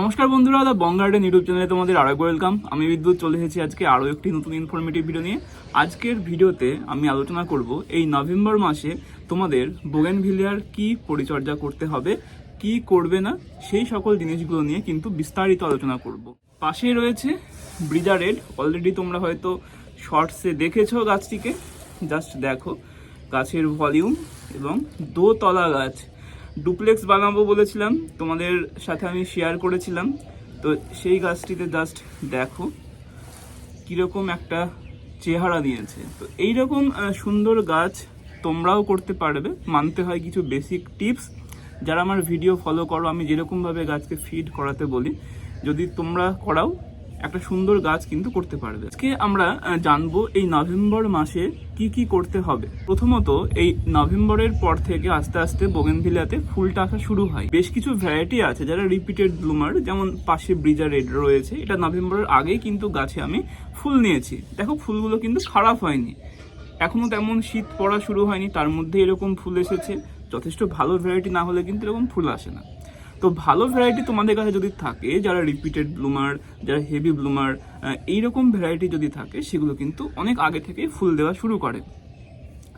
নমস্কার বন্ধুরা দা বঙ্গার্ডেন ইউটিউব চ্যানেলে তোমাদের আরও ওয়েলকাম আমি বিদ্যুৎ, চলে এসেছি আজকে আরও একটি নতুন ইনফরমেটিভ ভিডিও নিয়ে। আজকের ভিডিওতে আমি আলোচনা করব, এই নভেম্বর মাসে তোমাদের বোগেনভিলিয়ার কী পরিচর্যা করতে হবে, কি করবে না, সেই সকল জিনিসগুলো নিয়ে কিন্তু বিস্তারিত আলোচনা করব। পাশেই রয়েছে ব্রিজা রেড অলরেডি তোমরা হয়তো শর্টসে দেখেছ গাছটিকে। জাস্ট দেখো, গাছের ভলিউম এবং দোতলা গাছ। ডুপ্লেক্স বানাবো বলেছিলাম, তোমাদের সাথে আমি শেয়ার করেছিলাম। তো সেই গাছটিতে জাস্ট দেখো কীরকম একটা চেহারা দিয়েছে। তো এইরকম সুন্দর গাছ তোমরাও করতে পারবে। মানতে হয় কিছু বেসিক টিপস যারা আমার ভিডিও ফলো করো, আমি যেরকমভাবে গাছকে ফিড করাতে বলি, যদি তোমরা করাও একটা সুন্দর গাছ কিন্তু করতে পারবে। আজকে আমরা জানব এই নভেম্বর মাসে কি কি করতে হবে। প্রথমত, এই নভেম্বরের পর থেকে আস্তে আস্তে বোগেনভিলিয়াতে ফুলটা আসা শুরু হয়। বেশ কিছু ভ্যারাইটি আছে যারা রিপিটেড ব্লুমার যেমন পাশে ব্রিজা রেড রয়েছে। এটা নভেম্বরের আগেই কিন্তু গাছে আমি ফুল নিয়েছি। দেখো, ফুলগুলো কিন্তু খারাপ হয়নি। এখনও তেমন শীত পড়া শুরু হয়নি, তার মধ্যে এরকম ফুল এসেছে। যথেষ্ট ভালো ভ্যারাইটি না হলে কিন্তু এরকম ফুল আসে না। তো ভালো ভ্যারাইটি তোমাদের কাছে যদি থাকে, যারা রিপিটেড ব্লুমার যারা হেভি ব্লুমার এইরকম ভ্যারাইটি যদি থাকে, সেগুলো কিন্তু অনেক আগে থেকেই ফুল দেওয়া শুরু করে।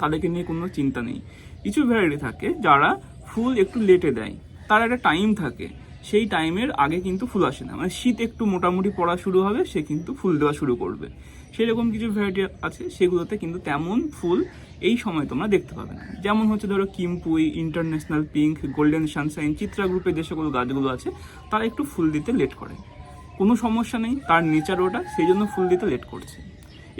তাদেরকে নিয়ে কোনো চিন্তা নেই। কিছু ভ্যারাইটি থাকে যারা ফুল একটু লেটে দেয়। তার একটা টাইম থাকে। সেই টাইমের আগে কিন্তু ফুল আসে না। মানে শীত একটু মোটামুটি পড়া শুরু হবে, সে কিন্তু ফুল দেওয়া শুরু করবে। সেরকম কিছু ভ্যারাইটি আছে, সেগুলোতে কিন্তু তেমন ফুল এই সময় তোমরা দেখতে পাবে না। যেমন হচ্ছে ধরো কিমপুই international pink golden sunshine Chitra গ্রুপের যে সকল গাছগুলো আছে, তারা একটু ফুল দিতে লেট করে। কোনো সমস্যা নেই, তার নেচার ওটা, সেই জন্য ফুল দিতে লেট করছে।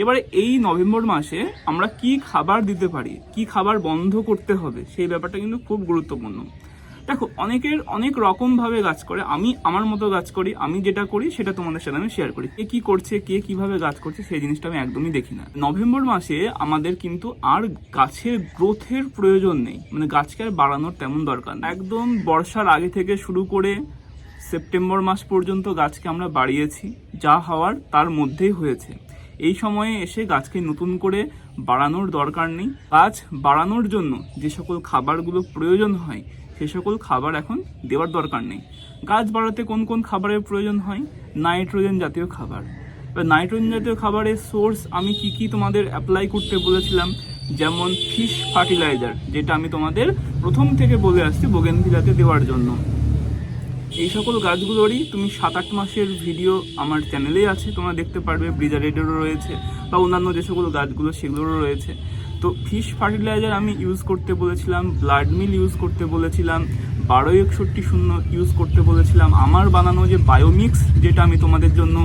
এবারে এই নভেম্বর মাসে আমরা কি খাবার দিতে পারি, কি খাবার বন্ধ করতে হবে, সেই ব্যাপারটা কিন্তু খুব গুরুত্বপূর্ণ। দেখো, অনেকের অনেক রকম ভাবে গাছ করে, আমি আমার মতো গাছ করি, আমি যেটা করি সেটা তোমাদের সাথে আমি শেয়ার করি। কে কি করছে, কে কীভাবে গাছ করছে সেই জিনিসটা আমি একদমই দেখি না। নভেম্বর মাসে আমাদের কিন্তু আর গাছের গ্রোথের প্রয়োজন নেই। মানে গাছকে আর বাড়ানোর তেমন দরকার একদম বর্ষার আগে থেকে শুরু করে সেপ্টেম্বর মাস পর্যন্ত গাছকে আমরা বাড়িয়েছি, যা হওয়ার তার মধ্যেই হয়েছে। এই সময়ে এসে গাছকে নতুন করে বাড়ানোর দরকার নেই। গাছ বাড়ানোর জন্য যে সকল খাবারগুলো প্রয়োজন হয়, সে সকল খাবার এখন দেওয়ার দরকার নেই। গাছ বাড়াতে কোন কোন খাবারের প্রয়োজন হয়? নাইট্রোজেন জাতীয় খাবার। এবার নাইট্রোজেন জাতীয় খাবারের সোর্স আমি কি কি তোমাদের অ্যাপ্লাই করতে বলেছিলাম? যেমন ফিশ ফার্টিলাইজার, যেটা আমি তোমাদের প্রথম থেকে বলে আসছি বোগেনভিলাতে দেওয়ার জন্য। এই সকল গাছগুলোরই তুমি সাত আট মাসের ভিডিও আমার চ্যানেলেই আছে। তোমরা দেখতে পারবে ব্রিজা রেডেরও রয়েছে বা অন্যান্য যে সকল গাছগুলো, সেগুলোরও রয়েছে। তো ফিশ ফার্টিলাইজার আমি ইউজ করতে বলেছিলাম ব্লাড মিল ইউজ করতে বলেছিলাম বারো একষট্টি শূন্য ইউজ করতে বলেছিলাম। আমার বানানো যে বায়োমিক্স যেটা আমি তোমাদের জন্য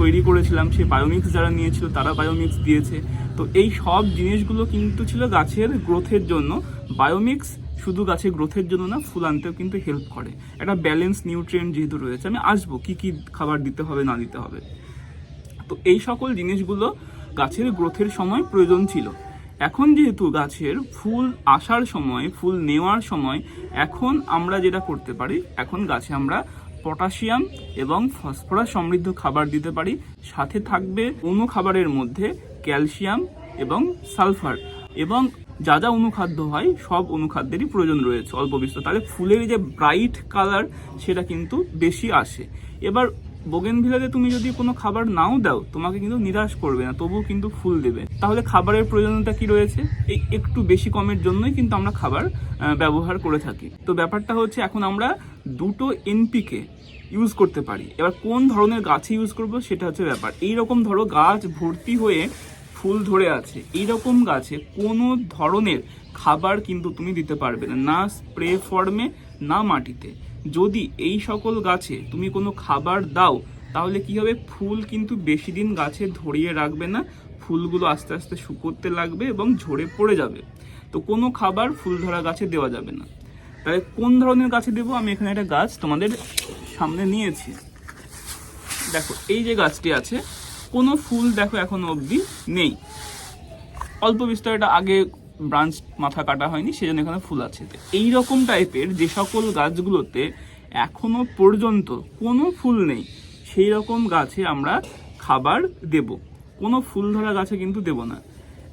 তৈরি করেছিলাম, সেই বায়োমিক্স যারা নিয়েছিল, তারা বায়োমিক্স দিয়েছে। তো এই সব জিনিসগুলো কিন্তু ছিল গাছের গ্রোথের জন্য। বায়োমিক্স শুধু গাছের গ্রোথের জন্য না, ফুল আনতেও কিন্তু হেল্প করে। একটা ব্যালেন্স নিউট্রিয়েন্ট যেহেতু রয়েছে, আমি আসব কি কি খাবার দিতে হবে, না দিতে হবে। তো এই সকল জিনিসগুলো গাছের গ্রোথের সময় প্রয়োজন ছিল। এখন যেহেতু গাছের ফুল আসার সময়, ফুল নেওয়ার সময়, এখন আমরা যেটা করতে পারি, এখন গাছে আমরা পটাশিয়াম এবং ফসফরাস সমৃদ্ধ খাবার দিতে পারি। সাথে থাকবে অন্য খাবারের মধ্যে ক্যালসিয়াম এবং সালফার এবং যা যা অনুখাদ্য হয়, সব অনুখাদ্যেরই প্রয়োজন রয়েছে। অল্প বিস্তর। তাহলে ফুলের যে ব্রাইট কালার সেটা কিন্তু বেশি আসে। এবার বোগেনভিলাতে তুমি যদি কোনো খাবার নাও দাও, তোমাকে কিন্তু নিরাশ করবে না, তবুও কিন্তু ফুল দেবে। তাহলে খাবারের প্রয়োজনীয়তা কি রয়েছে? এই একটু বেশি কমের জন্যই কিন্তু আমরা খাবার ব্যবহার করে থাকি। তো ব্যাপারটা হচ্ছে এখন আমরা দুটো এনপিকে ইউজ করতে পারি। এবার কোন ধরনের গাছে ইউজ করব সেটা হচ্ছে ব্যাপার। এই রকম ধরো গাছ ভর্তি হয়ে ফুল ধরে আছে। এই রকম গাছে কোনো ধরনের খাবার কিন্তু তুমি দিতে পারবে না। না স্প্রে ফর্মে, না মাটিতে। যদি এই সকল গাছে তুমি কোনো খাবার দাও, তাহলে কি হবে? ফুল কিন্তু বেশি দিন গাছে ধরিয়ে রাখবে না। ফুলগুলো আস্তে আস্তে শুকোতে লাগবে এবং ঝরে পড়ে যাবে। তো কোনো খাবার ফুল ধরা গাছে দেওয়া যাবে না। তাহলে কোন ধরনের গাছে দেবো? আমি এখানে একটা গাছ তোমাদের সামনে নিয়েছি। দেখো, এই যে গাছটি আছে কোনো ফুল দেখো এখনও অবধি নেই। অল্প বিস্তর এটা আগে ব্রাঞ্চ মাথা কাটা হয়নি, সেজন্য এখানে ফুল আছে। এই রকম টাইপের যে সকল গাছগুলোতে এখনও পর্যন্ত কোনো ফুল নেই সেই রকম গাছে আমরা খাবার দেব। কোনো ফুল ধরা গাছে কিন্তু দেব না।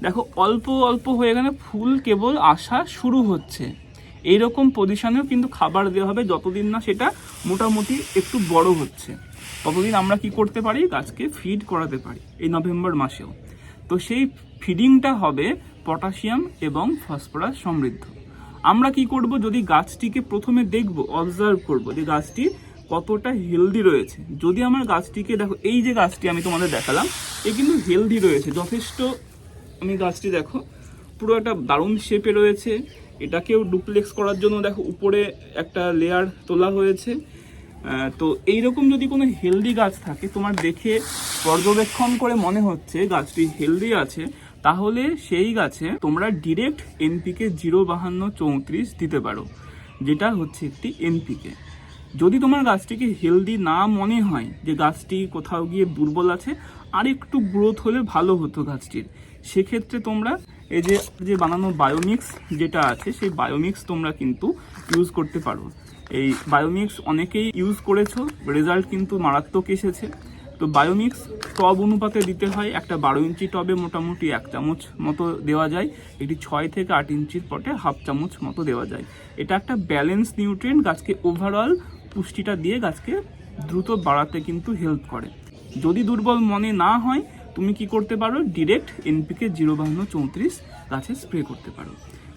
দেখো, অল্প অল্প হয়ে গেলে ফুল কেবল আসা শুরু হচ্ছে। এইরকম পজিশনেও কিন্তু খাবার দেওয়া হবে, যতদিন না সেটা মোটামুটি একটু বড় হচ্ছে। ততদিন আমরা কি করতে পারি? গাছকে ফিড করাতে পারি, এই নভেম্বর মাসেও। তো সেই ফিডিংটা হবে পটাশিয়াম এবং ফসফরাস সমৃদ্ধ। আমরা কি করব? যদি গাছটিকে প্রথমে দেখব অবজার্ভ করব যে গাছটি কতটা হেলদি রয়েছে। যদি আমার গাছটিকে দেখো, এই যে গাছটি আমি তোমাদের দেখালাম, এ কিন্তু হেলদি রয়েছে। যথেষ্ট, আমি গাছটি দেখো, পুরো একটা দারুণ শেপে রয়েছে। এটাকেও ডুপ্লেক্স করার জন্য দেখো, উপরে একটা লেয়ার তোলা হয়েছে। তো এইরকম যদি কোনো হেলদি গাছ থাকে, তোমার দেখে পর্যবেক্ষণ করে মনে হচ্ছে গাছটি হেলদি আছে, তাহলে সেই গাছে তোমরা ডিরেক্ট এনপিকে জিরো বাহান্ন চৌত্রিশ দিতে পারো, যেটা হচ্ছে একটি এনপিকে যদি তোমার গাছটিকে হেলদি না মনে হয় যে গাছটি কোথাও গিয়ে দুর্বল আছে, আর একটু গ্রোথ হলে ভালো হতো গাছটির। সেক্ষেত্রে তোমরা এই যে যে বানানো বায়োমিক্স যেটা আছে, সেই বায়োমিক্স তোমরা কিন্তু ইউজ করতে পারো। এই বায়োমিক্স অনেকেই ইউজ করেছ রেজাল্ট কিন্তু মারাত্মক এসেছে। তো বায়োমিক্স টব অনুপাতে দিতে হয় একটা বারো ইঞ্চি টবে মোটামুটি এক চামচ মতো দেওয়া যায়। এটি ছয় থেকে আট ইঞ্চির পটে হাফ চামচ মতো দেওয়া যায়। এটা একটা ব্যালেন্স নিউট্রিয়েন্ট গাছকে ওভারঅল পুষ্টিটা দিয়ে গাছকে দ্রুত বাড়াতে কিন্তু হেল্প করে। যদি দুর্বল মনে না হয়, তুমি কি করতে পারো? ডিরেক্ট এনপিকে জিরো বাহান্ন চৌত্রিশ গাছে স্প্রে করতে পারো।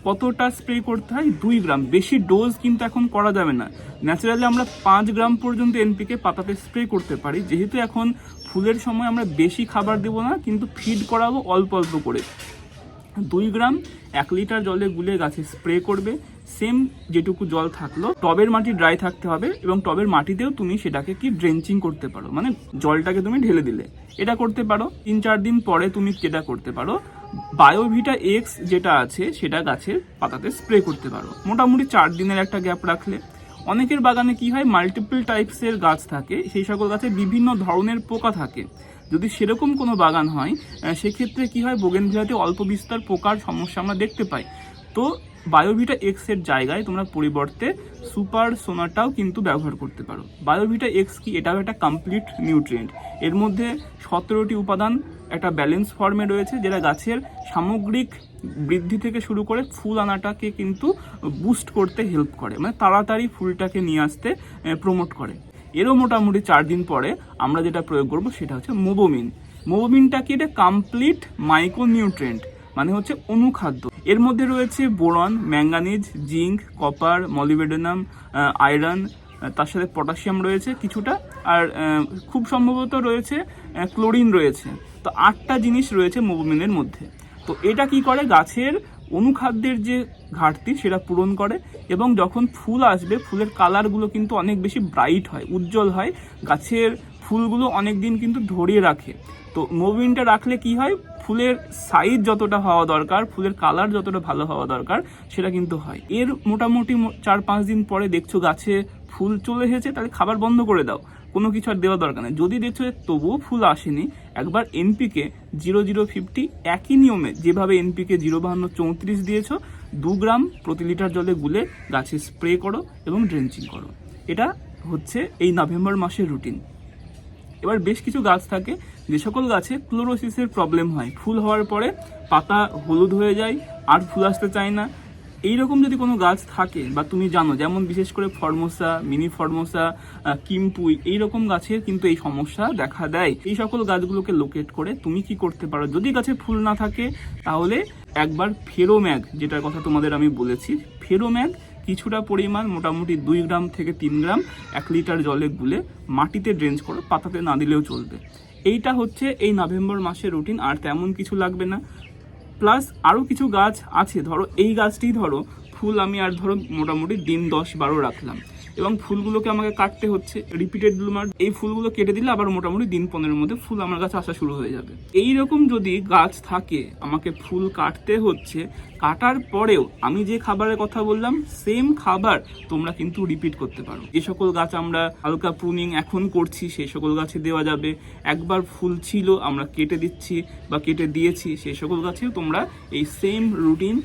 কতটা স্প্রে করতে হয়? দুই গ্রাম। বেশি ডোজ কিন্তু এখন করা যাবে না। ন্যাচারালি আমরা পাঁচ গ্রাম পর্যন্ত এনপিকে পাতাতে স্প্রে করতে পারি। যেহেতু এখন ফুলের সময় আমরা বেশি খাবার দেবো না, কিন্তু ফিড করাবো অল্প অল্প করে। দুই গ্রাম এক লিটার জলে গুলে গাছে স্প্রে করবে। সেম যেটুকু জল থাকল, টবের মাটি ড্রাই থাকতে হবে এবং টবের মাটিতেও তুমি সেটাকে কি ড্রেঞ্চিং করতে পারো মানে জলটাকে তুমি ঢেলে দিলে। এটা করতে পারো, তিন চার দিন পরে তুমি যেটা করতে পারো। বায়োভিটা এক্স যেটা আছে, সেটা গাছের পাতাতে স্প্রে করতে পারো। মোটামুটি চার দিনের একটা গ্যাপ রাখলে। অনেকের বাগানে কি হয় মাল্টিপল টাইপসের গাছ থাকে। সেই সকল গাছে বিভিন্ন ধরনের পোকা থাকে। যদি সেরকম কোনো বাগান হয় সেক্ষেত্রে কি হয়, বোগেনভিলাতে অল্প বিস্তার পোকার সমস্যা আমরা দেখতে পাই। তো বায়োভিটা এক্সের জায়গায় তোমরা পরিবর্তে সুপার সোনাটাও কিন্তু ব্যবহার করতে পারো। বায়োভিটা এক্স কি? এটাও একটা কমপ্লিট নিউট্রিয়েন্ট এর মধ্যে সতেরোটি উপাদান একটা ব্যালেন্স ফর্মে রয়েছে, যেটা গাছের সামগ্রিক বৃদ্ধি থেকে শুরু করে ফুল আনাটাকে কিন্তু বুস্ট করতে হেল্প করে। মানে তাড়াতাড়ি ফুলটাকে নিয়ে আসতে প্রমোট করে। এরও মোটামুটি চার দিন পরে আমরা যেটা প্রয়োগ করব সেটা হচ্ছে মোবোমিন। মোবোমিনটা কি? এটা কমপ্লিট মাইক্রোনিউট্রেন্ট মানে হচ্ছে অনুখাদ্য। এর মধ্যে রয়েছে boron, manganese, zinc, copper molybdenum iron তার সাথে পটাশিয়াম রয়েছে কিছুটা, আর খুব সম্ভবত রয়েছে ক্লোরিন রয়েছে। তো আটটা জিনিস রয়েছে মোবোমিনের মধ্যে। তো এটা কি করে? গাছের অনুখাদ্যের যে ঘাটতি সেটা পূরণ করে এবং যখন ফুল আসবে, ফুলের কালারগুলো কিন্তু অনেক বেশি ব্রাইট হয়, উজ্জ্বল হয়। গাছের ফুলগুলো অনেক দিন কিন্তু ধরিয়ে রাখে। তো মোবিনটা রাখলে কি হয়? ফুলের সাইজ যতটা হওয়া দরকার, ফুলের কালার যতটা ভালো হওয়া দরকার, সেটা কিন্তু হয়। এর মোটামুটি চার পাঁচ দিন পরে দেখছ গাছে ফুল চলে এসেছে, তাহলে খাবার বন্ধ করে দাও। কোনো কিছু আর দেওয়া দরকার নেই। যদি দেখছ যে তবুও ফুল আসেনি, একবার এনপিকে জিরো জিরো ফিফটি একই নিয়মে যেভাবে এনপিকে জিরো বাহান্ন চৌত্রিশ দিয়েছ, দু গ্রাম প্রতি লিটার জলে গুলে গাছে স্প্রে করো এবং ড্রেঞ্চিং করো। এটা হচ্ছে এই নভেম্বর মাসের রুটিন। এবার বেশ কিছু গাছ থাকে, যে সকল গাছে ক্লোরোসিসের প্রবলেম হয়। ফুল হওয়ার পরে পাতা হলুদ হয়ে যায়, আর ফুল আসতে চায় না। এইরকম যদি কোনো গাছ থাকে, বা তুমি জানো, যেমন বিশেষ করে ফর্মোসা, মিনি ফর্মোসা কিমপুই, এইরকম গাছের কিন্তু এই সমস্যা দেখা দেয়। এই সকল গাছগুলোকে লোকেট করে তুমি কি করতে পারো? যদি গাছে ফুল না থাকে, তাহলে একবার ফেরোম্যাগ, যেটার কথা তোমাদের আমি বলেছি, ফেরোম্যাগ কিছুটা পরিমাণ মোটামুটি দুই গ্রাম থেকে তিন গ্রাম এক লিটার জলে গুলে মাটিতে ড্রেঞ্জ করো, পাতাতে না দিলেও চলবে। এইটা হচ্ছে এই নভেম্বর মাসের রুটিন আর তেমন কিছু লাগবে না। প্লাস আরও কিছু গাছ আছে। ধরো, এই গাছটি ধরো, ফুল আমি আর ধরো মোটামুটি দিন দশ বারো রাখলাম। এবং ফুলগুলোকে আমাকে কাটতে হচ্ছে। রিপিটেড ব্লুমার এই ফুলগুলো কেটে দিলে আবার মোটামুটি দিন পনেরোর মধ্যে ফুল আমার কাছে আসা শুরু হয়ে যাবে। এই রকম যদি গাছ থাকে, আমাকে ফুল কাটতে হচ্ছে, কাটার পরেও আমি যে খাবারের কথা বললাম সেম খাবার তোমরা কিন্তু রিপিট করতে পারো। যে সকল গাছ আমরা হালকা প্রুনিং এখন করছি সেই সকল গাছে দেওয়া যাবে। একবার ফুল ছিল, আমরা কেটে দিচ্ছি বা কেটে দিয়েছি সেই সকল গাছেও তোমরা এই সেম রুটিন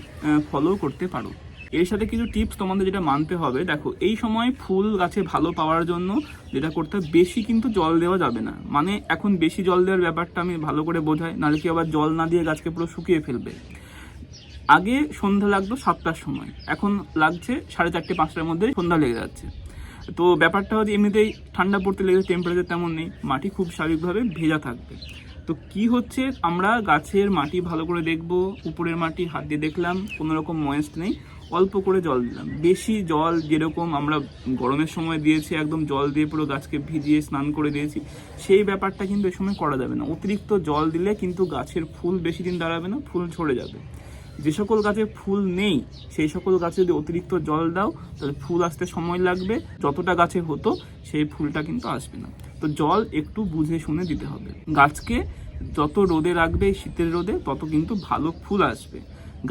ফলো করতে পারো। এর সাথে কিছু টিপস তোমাদের যেটা মানতে হবে। দেখো, এই সময় ফুল গাছে ভালো পাওয়ার জন্য যেটা করতে বেশি কিন্তু জল দেওয়া যাবে না। মানে এখন বেশি জল দেওয়ার ব্যাপারটা আমি ভালো করে বোঝাই, নাহলে কি আবার জল না দিয়ে গাছকে পুরো শুকিয়ে ফেলবে? আগে সন্ধ্যা লাগতো সাতটার সময়। এখন লাগছে সাড়ে চারটে, পাঁচটার মধ্যে সন্ধ্যা লেগে যাচ্ছে। তো ব্যাপারটা হচ্ছে এমনিতেই ঠান্ডা পড়তে লেগে টেম্পারেচার তেমন নেই, মাটি খুব স্বাভাবিকভাবে ভেজা থাকবে। তো কি হচ্ছে, আমরা গাছের মাটি ভালো করে দেখব, উপরের মাটি হাত দিয়ে দেখলাম, কোনো রকম ময়েস্ট নেই। অল্প করে জল দিলাম। বেশি জল যেরকম আমরা গরমের সময় দিয়েছি, একদম জল দিয়ে পুরো গাছকে ভিজিয়ে স্নান করে দিয়েছি, সেই ব্যাপারটা কিন্তু এই সময় করা যাবে না। অতিরিক্ত জল দিলে কিন্তু গাছের ফুল বেশি দিন দাঁড়াবে না, ফুল ঝরে যাবে। যে সকল গাছে ফুল নেই, সেই সকল গাছে যদি অতিরিক্ত জল দাও, তাহলে ফুল আসতে সময় লাগবে। যতটা গাছে হতো, সেই ফুলটা কিন্তু আসবে না। তো জল একটু বুঝে শুনে দিতে হবে। গাছকে যত রোদে রাখবে, শীতের রোদে, তত কিন্তু ভালো ফুল আসবে।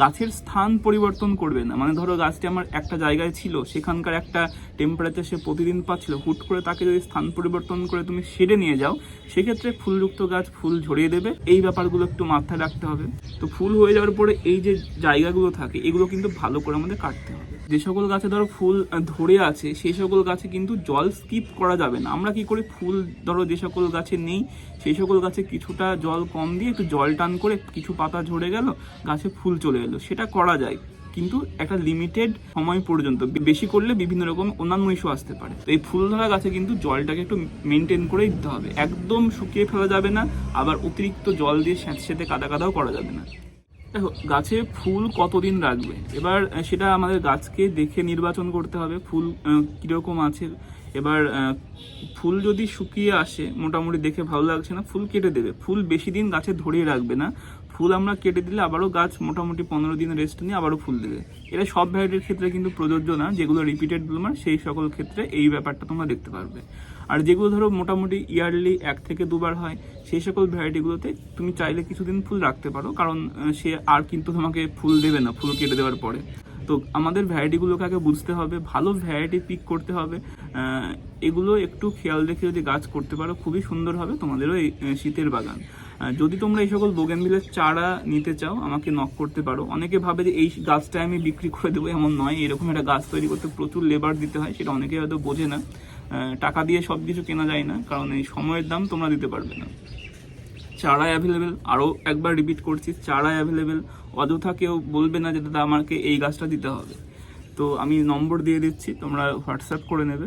গাছের স্থান পরিবর্তন করবে না। মানে ধরো গাছটি আমার একটা জায়গায় ছিল, সেখানকার একটা টেম্পারেচার সে প্রতিদিন পাচ্ছিল, হুট করে তাকে যদি স্থান পরিবর্তন করে তুমি সেরে নিয়ে যাও, সেক্ষেত্রে ফুলযুক্ত গাছ ফুল ঝরিয়ে দেবে। এই ব্যাপারগুলো একটু মাথায় রাখতে হবে। তো ফুল হয়ে যাওয়ার পরে এই যে জায়গাগুলো থাকে, এগুলো কিন্তু ভালো করে আমাদের কাটতে হবে। যে সকল গাছে ধরো ফুল ধরে আছে সেই সকল গাছে কিন্তু জল স্কিপ করা যাবে না। আমরা কি করি? ফুল ধরো যে সকল গাছে নেই সেই সকল গাছে কিছুটা জল কম দিয়ে একটু জল টান করে কিছু পাতা ঝরে গেল, গাছে ফুল চলে এলো। সেটা করা যায়, কিন্তু একটা লিমিটেড সময় পর্যন্ত। বেশি করলে বিভিন্ন রকম অন্যান্য ইস্যু আসতে পারে। তো এই ফুল ধরা গাছে কিন্তু জলটাকে একটু মেনটেন করেই দিতে হবে। একদম শুকিয়ে ফেলা যাবে না, আবার অতিরিক্ত জল দিয়ে স্যাঁত সেতে কাদা কাদাও করা যাবে না। দেখো, গাছে ফুল কতদিন রাখবে? এবার সেটা আমাদের গাছকে দেখে নির্বাচন করতে হবে, ফুল কীরকম আছে। এবার ফুল যদি শুকিয়ে আসে, মোটামুটি দেখে ভালো লাগছে না, ফুল কেটে দেবে। ফুল বেশি দিন গাছে ধরিয়ে রাখবে না। ফুল আমরা কেটে দিলে আবারও গাছ মোটামুটি পনেরো দিন রেস্ট নিয়ে আবারও ফুল দেবে। এটা সব ভ্যারাইটির ক্ষেত্রে কিন্তু প্রযোজ্য না, যেগুলো রিপিটেড ব্লুমার সেই সকল ক্ষেত্রে এই ব্যাপারটা তোমরা দেখতে পারবে। আর যেগুলো ধরো মোটামুটি ইয়ারলি এক থেকে দুবার হয়, সেই সকল ভ্যারাইটিগুলোতে তুমি চাইলে কিছুদিন ফুল রাখতে পারো, কারণ সে আর কিন্তু তোমাকে ফুল দেবে না, ফুল কেটে দেওয়ার পরে। তো আমাদের ভ্যারাইটিগুলোকে আগে বুঝতে হবে, ভালো ভ্যারাইটি পিক করতে হবে। এগুলো একটু খেয়াল রেখে যদি গাছ করতে পারো, খুবই সুন্দর হবে তোমাদেরও এই শীতের বাগান। যদি তোমরা এই সকল বোগেনভিলের চারা নিতে চাও, আমাকে নক করতে পারো। অনেকে ভাবে যে এই গাছটা আমি বিক্রি করে দেবো, এমন নয়। এরকম একটা গাছ তৈরি করতে প্রচুর লেবার দিতে হয়, সেটা অনেকে হয়তো বোঝে না। টাকা দিয়ে সব কিছু কেনা যায় না, কারণ এই সময়ের দাম তোমরা দিতে পারবে না। চারা অ্যাভেলেবেল আরও একবার রিপিট করছি চারা অ্যাভেলেবেল অযথা কেউ বলবে না যে, দাদা, আমাকে এই গাছটা দিতে হবে। তো আমি নম্বর দিয়ে দিচ্ছি, তোমরা হোয়াটসঅ্যাপ করে নেবে।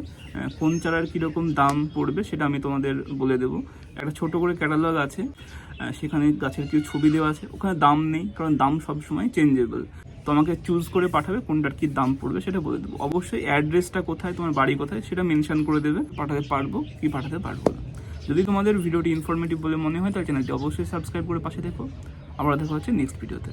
কোন চারার কীরকম দাম পড়বে সেটা আমি তোমাদের বলে দেবো। একটা ছোট করে ক্যাটালগ আছে সেখানে গাছের কিছু ছবি দেওয়া আছে। ওখানে দাম নেই, কারণ দাম সবসময় চেঞ্জেবল। তো আমাকে চুজ করে পাঠাবে কোনটার কী দাম পড়বে সেটা বলে দেবো। অবশ্যই অ্যাড্রেসটা কোথায়, তোমার বাড়ি কোথায় সেটা মেনশান করে দেবে। পাঠাতে পারব কি পাঠাতে পারব না। যদি তোমাদের ভিডিওটি ইনফরমেটিভ বলে মনে হয় তাহলে চ্যানেলটি অবশ্যই সাবস্ক্রাইব করে পাশে দেখো আবার দেখা হচ্ছে নেক্সট ভিডিওতে